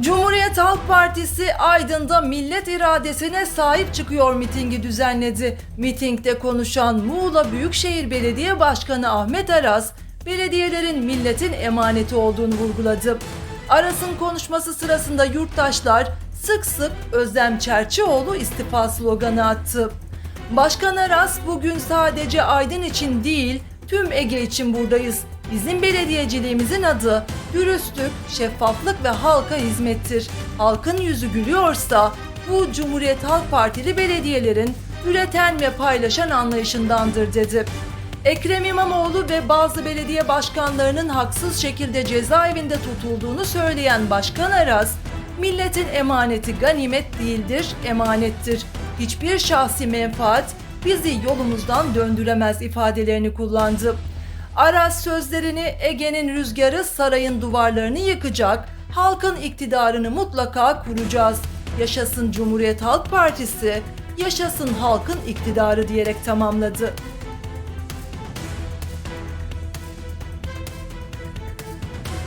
Cumhuriyet Halk Partisi Aydın'da millet iradesine sahip çıkıyor mitingi düzenledi. Mitingde konuşan Muğla Büyükşehir Belediye Başkanı Ahmet Aras, belediyelerin milletin emaneti olduğunu vurguladı. Aras'ın konuşması sırasında yurttaşlar sık sık Özlem Çerçioğlu istifa sloganı attı. Başkan Aras bugün sadece Aydın için değil tüm Ege için buradayız. Bizim belediyeciliğimizin adı dürüstlük, şeffaflık ve halka hizmettir. Halkın yüzü gülüyorsa bu Cumhuriyet Halk Partili belediyelerin üreten ve paylaşan anlayışındandır dedi. Ekrem İmamoğlu ve bazı belediye başkanlarının haksız şekilde cezaevinde tutulduğunu söyleyen Başkan Aras, milletin emaneti ganimet değildir, emanettir. Hiçbir şahsi menfaat bizi yolumuzdan döndüremez ifadelerini kullandı. Aras sözlerini Ege'nin rüzgarı sarayın duvarlarını yıkacak, halkın iktidarını mutlaka kuracağız. Yaşasın Cumhuriyet Halk Partisi, yaşasın halkın iktidarı diyerek tamamladı.